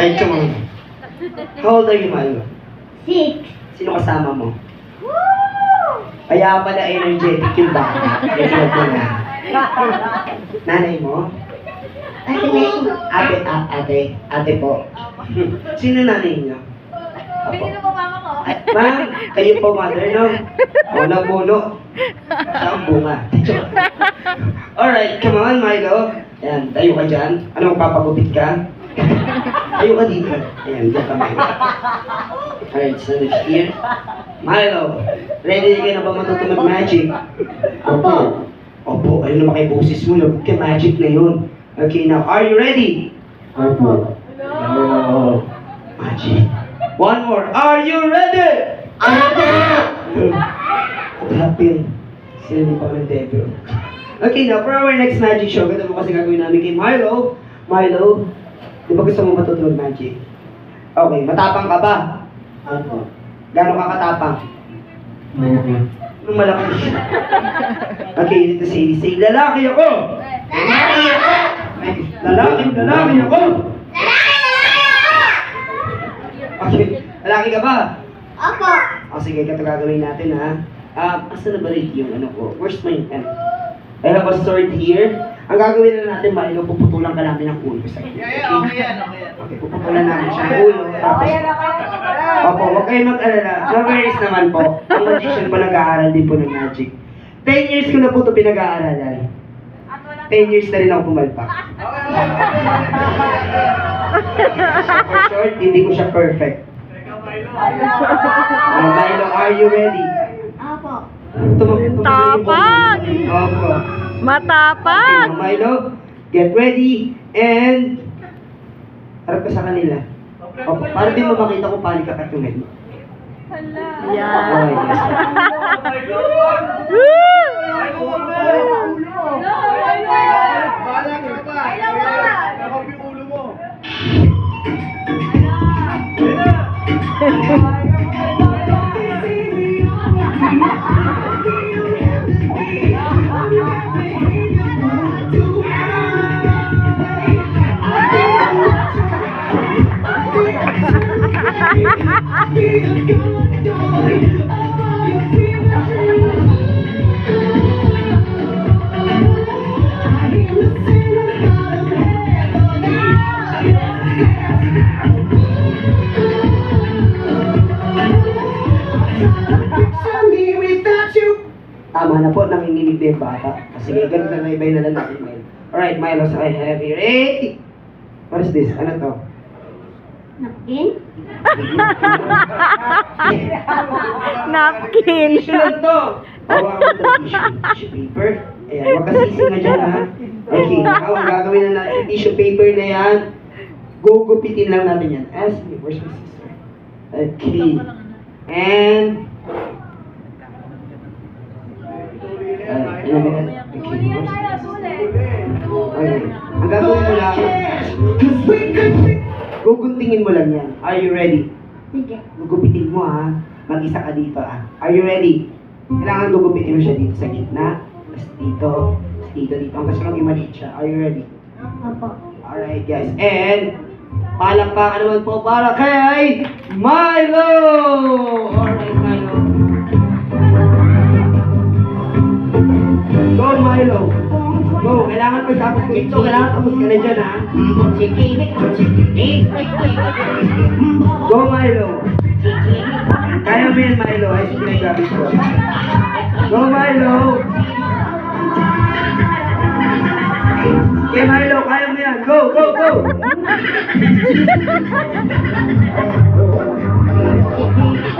Alright, come on. How old are you, Milo? Six. Sino kasama mo? Kaya pala energetic yung bata. Kasi mo na. Nanay mo? Ate Messi. Ate, a- ate, ate po. Sino nanay niyo? Apo. Ay, Ma'am, kayo po mother, no? O, napuno. Siya ang bunga. Alright, come on, Milo. Ayan, tayo ka dyan. Ano, papagupit ka? Tayo ka dito. Ayan, dyan ka, Milo. Alright, so next here. Milo, ready ka na ba matuto mag-magic? Opo. Opo, ayun naman kay boses mo, lagot ka magic na yun. Okay, now, are you ready? Opo. No. Magic. One more. Are you ready? Opo. What happened? Sino pa ng devil? Okay, now for our next magic show, ganito mo kasi gagawin namin kay Milo. Milo, di ba gusto mo matuto mag-magic? Okay, matapang ka ba? Opo. Gano'n ka katapang? Nung malaki siya. Okay, dito say, say, lalaki ako! Lalaki ako! Lalaki, lalaki ako! Okay, lalaki ka ba? Opo. O sige, ito gagawin natin ha. Ah, asa na ba rin yung ano ko? Where's my pen? I have a sword here. Ang gagawin na natin, Milo, puputulan ka namin ng ulo sa iyo. Okay? Okay, puputulan namin siya ng ulo. Tapos, Opo, huwag kayong mag-alala. No worries naman po. Ang magician po nag-aaral din po ng magic. 10 years ko na po ito pinag-aaralan. 10 years na rin ako pumalpak. For short, hindi ko siya perfect. Milo, are you ready? Tapang! Opo. Matapag! Okay, Milo, get ready and harap ka sa kanila. Opo, para din mo makita kung paano ka katungin mo. Yan. Okay, Tama na po, nanginginig na yung bata. Sige, ganun na naibay na lang natin, Milo. Alright, Milo, so I have here. Hey! What is this? Ano to? Napkin? Napkin. Tissue lang to! Hawakan mo ito, tissue. Tissue paper. Ayan, huwag ka sisi nga dyan, ha? Okay, now, ang gagawin na natin, tissue paper na yan, gugupitin lang natin yan. Ask me, where's my sister? Okay. And, Uh, ilan ba yan? Okay, where's my sister? Okay. Ang gagawin mo lang, guguntingin mo lang yan. Are you ready? Sige. Gugupitin mo ha. Mag-isa ka dito ah. Are you ready? Kailangan gugupitin mo siya dito sa gitna. Tapos dito. Tapos dito, dito. Ang gusto nang i-maliit siya. Are you ready? Opo. Alright guys. And, palakpakan naman po para kay Milo! Alright Go Milo! Go! Kailangan pagtapos ko ito. Kailangan tapos ka na dyan ha. Go Milo! Kaya mo yan Milo. Ay, gamit ko. Go Milo! Okay Milo, kaya mo yan. Go, go, go!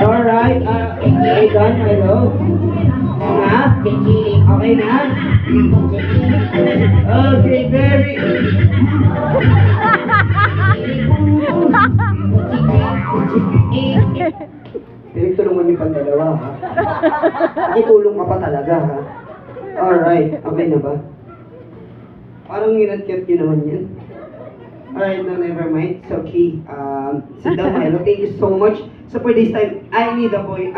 Alright, uh, okay done Milo. Na? Okay na? Okay, very... Pinagtulungan niyo pang dalawa, ha? Nakitulong ka pa talaga, ha? Alright, okay na ba? Parang nilagkit niyo naman yan. Alright, no, never mind. It's okay. Um, sit down, Milo. Thank you so much. So for this time, I need a boy.